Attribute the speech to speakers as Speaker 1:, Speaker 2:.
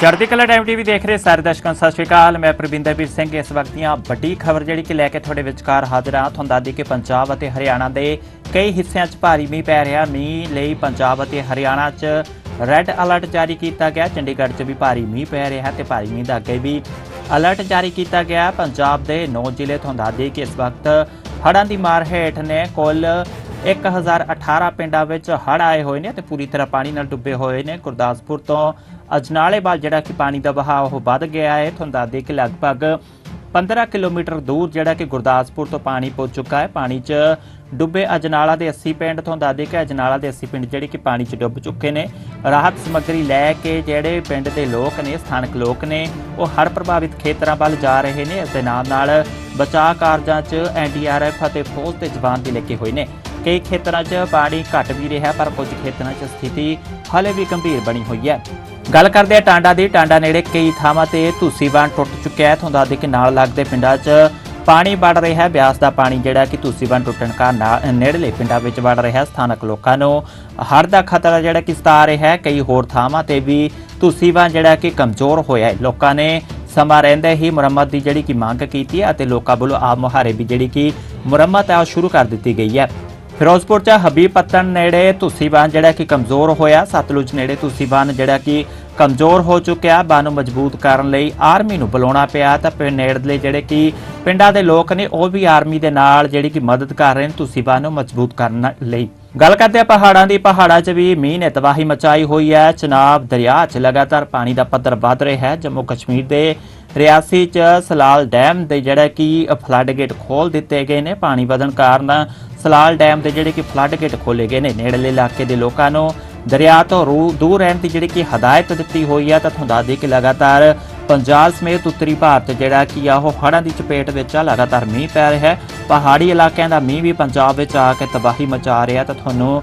Speaker 1: ਚੜ੍ਹਦੀ ਕਲਾ time TV ਦੇਖ ਰਹੇ ਸਾਰੇ ਦਰਸ਼ਕਾਂ ਸਤਿ ਸ਼੍ਰੀ ਅਕਾਲ। ਮੈਂ ਪ੍ਰਵਿੰਦਰਵੀਰ ਸਿੰਘ। ਇਸ ਵਕਤ ਦੀਆਂ ਵੱਡੀ ਖਬਰ ਜਿਹੜੀ ਕਿ ਲੈ ਕੇ ਤੁਹਾਡੇ ਵਿਚਕਾਰ ਹਾਜ਼ਰ ਹਾਂ। ਤੁਹਾਨੂੰ ਦੱਸਦੀ ਕਿ ਪੰਜਾਬ ਅਤੇ ਹਰਿਆਣਾ ਦੇ ਕਈ ਹਿੱਸਿਆਂ 'ਚ ਭਾਰੀ ਮੀਂਹ ਪੈ ਰਿਹਾ। ਮੀਂਹ ਲਈ ਪੰਜਾਬ ਅਤੇ ਹਰਿਆਣਾ 'ਚ ਰੈੱਡ ਅਲਰਟ ਜਾਰੀ ਕੀਤਾ ਗਿਆ। ਚੰਡੀਗੜ੍ਹ 'ਚ ਵੀ ਭਾਰੀ ਮੀਂਹ ਪੈ ਰਿਹਾ ਹੈ ਤੇ ਭਾਰੀ ਮੀਂਹ ਦਾ ਅੱਗੇ ਵੀ ਅਲਰਟ ਜਾਰੀ ਕੀਤਾ ਗਿਆ। ਪੰਜਾਬ ਦੇ 9 ਜ਼ਿਲ੍ਹੇ ਤੁਹਾਨੂੰ ਦੱਸਦੀ ਕਿ ਇਸ ਵਕਤ ਹੜ੍ਹਾਂ ਦੀ ਮਾਰ ਹੇਠ ਨੇ ਕੁੱਲ 1018 ਪਿੰਡਾਂ ਵਿੱਚ ਹੜ੍ਹ ਆਏ ਹੋਏ ਨੇ ਤੇ ਪੂਰੀ ਤਰ੍ਹਾਂ ਪਾਣੀ ਨਾਲ ਡੁੱਬੇ ਹੋਏ ਨੇ। ਗੁਰਦਾਸਪੁਰ ਤੋਂ ਅਜਨਾਲੇ ਵੱਲ ਜਿਹੜਾ ਕਿ ਪਾਣੀ ਦਾ ਵਹਾਅ ਉਹ ਵੱਧ ਗਿਆ ਹੈ। ਤੁਹਾਨੂੰ ਦੱਸ ਦਈਏ ਕਿ ਲਗਭਗ 15 ਕਿਲੋਮੀਟਰ ਦੂਰ ਜਿਹੜਾ ਕਿ ਗੁਰਦਾਸਪੁਰ ਤੋਂ ਪਾਣੀ ਪਹੁੰਚ ਚੁੱਕਾ ਹੈ। ਪਾਣੀ 'ਚ ਡੁੱਬੇ ਅਜਨਾਲਾ ਦੇ 80 ਪਿੰਡ, ਤੁਹਾਨੂੰ ਦੱਸਦੇ ਕਿ ਅਜਨਾਲਾ ਦੇ 80 ਪਿੰਡ ਜਿਹੜੇ ਕਿ ਪਾਣੀ 'ਚ ਡੁੱਬ ਚੁੱਕੇ ਨੇ। ਰਾਹਤ ਸਮੱਗਰੀ ਲੈ ਕੇ ਜਿਹੜੇ ਪਿੰਡ ਦੇ ਲੋਕ ਨੇ, ਸਥਾਨਕ ਲੋਕ ਨੇ, ਉਹ ਹੜ੍ਹ ਪ੍ਰਭਾਵਿਤ ਖੇਤਰਾਂ ਵੱਲ ਜਾ ਰਹੇ ਨੇ। ਇਸ ਦੇ ਨਾਲ ਨਾਲ ਬਚਾਅ ਕਾਰਜਾਂ 'ਚ ਐਨਡੀਆਰਐਫ ਅਤੇ ਫੌਜ ਦੇ ਜਵਾਨ ਵੀ ਲੱਗੇ ਹੋਏ ਨੇ। ਕਈ ਖੇਤਰਾਂ 'ਚ ਪਾਣੀ ਘਟ ਵੀ ਰਿਹਾ, ਪਰ ਕੁਝ ਖੇਤਰਾਂ 'ਚ ਸਥਿਤੀ ਹਾਲੇ ਵੀ ਗੰਭੀਰ ਬਣੀ ਹੋਈ ਹੈ। ਗੱਲ ਕਰਦੇ ਆ ਟਾਂਡਾ ਦੀ। ਟਾਂਡਾ ਨੇੜੇ ਕਈ ਥਾਵਾਂ ਤੇ ਧੂਸੀ ਬਾਂਧ ਟੁੱਟ ਚੁੱਕਿਆ ਹੈ। ਤੁਹਾਨੂੰ ਦੱਸ ਦੇ ਕਿ ਨਾਲ ਲੱਗਦੇ ਪਿੰਡਾਂ 'ਚ ਪਾਣੀ ਵੜ ਰਿਹਾ ਹੈ। ਬਿਆਸ ਦਾ ਪਾਣੀ ਜਿਹੜਾ ਕਿ ਧੂਸੀ ਬਾਂਧ ਟੁੱਟਣ ਕਾਰਨ ਨੇੜਲੇ ਪਿੰਡਾਂ ਵਿੱਚ ਵੜ ਰਿਹਾ ਸਥਾਨਕ ਲੋਕਾਂ ਨੂੰ ਹੜ੍ਹ ਦਾ ਖਤਰਾ ਜਿਹੜਾ ਕਿ ਸਤਾ ਰਿਹਾ ਹੈ। ਕਈ ਹੋਰ ਥਾਵਾਂ ਤੇ ਵੀ ਧੂਸੀ ਬਾਂਧ ਜਿਹੜਾ ਕਿ ਕਮਜ਼ੋਰ ਹੋਇਆ ਹੈ। ਲੋਕਾਂ ਨੇ ਸਮਾਂ ਰਹਿੰਦੇ ਹੀ ਮੁਰੰਮਤ ਦੀ ਜਿਹੜੀ ਕਿ ਮੰਗ ਕੀਤੀ ਹੈ ਅਤੇ ਲੋਕਾਂ ਵੱਲੋਂ ਆਪ ਮੁਹਾਰੇ ਵੀ ਜਿਹੜੀ ਕਿ ਮੁਰੰਮਤ ਹੈ ਉਹ ਸ਼ੁਰੂ ਕਰ ਦਿੱਤੀ ਗਈ ਹੈ। ਫਿਰੋਜ਼ਪੁਰ ਚ ਹਬੀਬ ਪੱਤਨ ਨੇੜੇ ਧੁੱਸੀ ਜਿਹੜਾ ਕਿ ਕਮਜ਼ੋਰ ਹੋਇਆ। ਸਤਲੁਜ ਨੇੜੇ ਧੁੱਸੀ ਜਿਹੜਾ ਕਿ ਕਮਜ਼ੋਰ ਹੋ ਚੁੱਕਿਆ। ਬਾਂਧ ਨੂੰ ਮਜ਼ਬੂਤ ਕਰਨ ਲਈ ਆਰਮੀ ਨੂੰ ਬੁਲਾਉਣਾ ਪਿਆ ਤਾਂ ਪਿੰਡ ਨੇੜਲੇ ਜਿਹੜੇ ਕਿ ਪਿੰਡਾਂ ਦੇ ਲੋਕ ਨੇ, ਉਹ ਵੀ ਆਰਮੀ ਦੇ ਨਾਲ ਜਿਹੜੀ ਕਿ ਮਦਦ ਕਰ ਰਹੇ ਨੇ ਧੁੱਸੀ ਬਾਂਧ ਨੂੰ ਮਜ਼ਬੂਤ ਕਰਨ ਲਈ। ਗੱਲ ਕਰਦੇ ਆ ਪਹਾੜਾਂ ਦੀ। ਪਹਾੜਾਂ 'ਚ ਵੀ ਮੀਂਹ ਨੇ ਤਬਾਹੀ ਮਚਾਈ ਹੋਈ ਹੈ। ਚਨਾਬ ਦਰਿਆ 'ਚ ਲਗਾਤਾਰ ਪਾਣੀ ਦਾ ਪੱਧਰ ਵਧ ਰਿਹਾ ਹੈ। ਜੰਮੂ ਕਸ਼ਮੀਰ ਦੇ ਰਿਆਸੀ 'ਚ ਸਲਾਲ ਡੈਮ ਦੇ ਜਿਹੜਾ ਕਿ ਫਲੱਡ ਗੇਟ ਖੋਲ ਦਿੱਤੇ ਗਏ ਨੇ, ਪਾਣੀ ਵਧਣ ਕਾਰਨ ਸਲਾਲ ਡੈਮ ਦੇ ਜਿਹੜੇ ਕਿ ਫਲੱਡ ਗੇਟ ਖੋਲੇ ਗਏ ਨੇ, ਨੇੜਲੇ ਇਲਾਕੇ ਦੇ ਲੋਕਾਂ ਨੂੰ ਦਰਿਆ ਤੋਂ ਰੂ- ਦੂਰ ਰਹਿਣ ਦੀ ਜਿਹੜੀ ਕਿ ਹਦਾਇਤ ਦਿੱਤੀ ਹੋਈ ਆ, ਤਾਂ ਤੁਹਾਨੂੰ ਦੱਸ ਦਈਏ ਕਿ ਲਗਾਤਾਰ ਪੰਜਾਬ ਸਮੇਤ ਉੱਤਰੀ ਭਾਰਤ ਜਿਹੜਾ ਕਿ ਆ, ਉਹ ਹੜ੍ਹਾਂ ਦੀ ਚਪੇਟ ਵਿੱਚ ਆ, ਲਗਾਤਾਰ ਮੀਂਹ ਪੈ ਰਿਹਾ ਹੈ। ਪਹਾੜੀ ਇਲਾਕਿਆਂ ਦਾ ਮੀਂਹ ਵੀ ਪੰਜਾਬ ਵਿੱਚ ਆ ਕੇ ਤਬਾਹੀ ਮਚਾ ਰਿਹਾ ਤਾਂ ਤੁਹਾਨੂੰ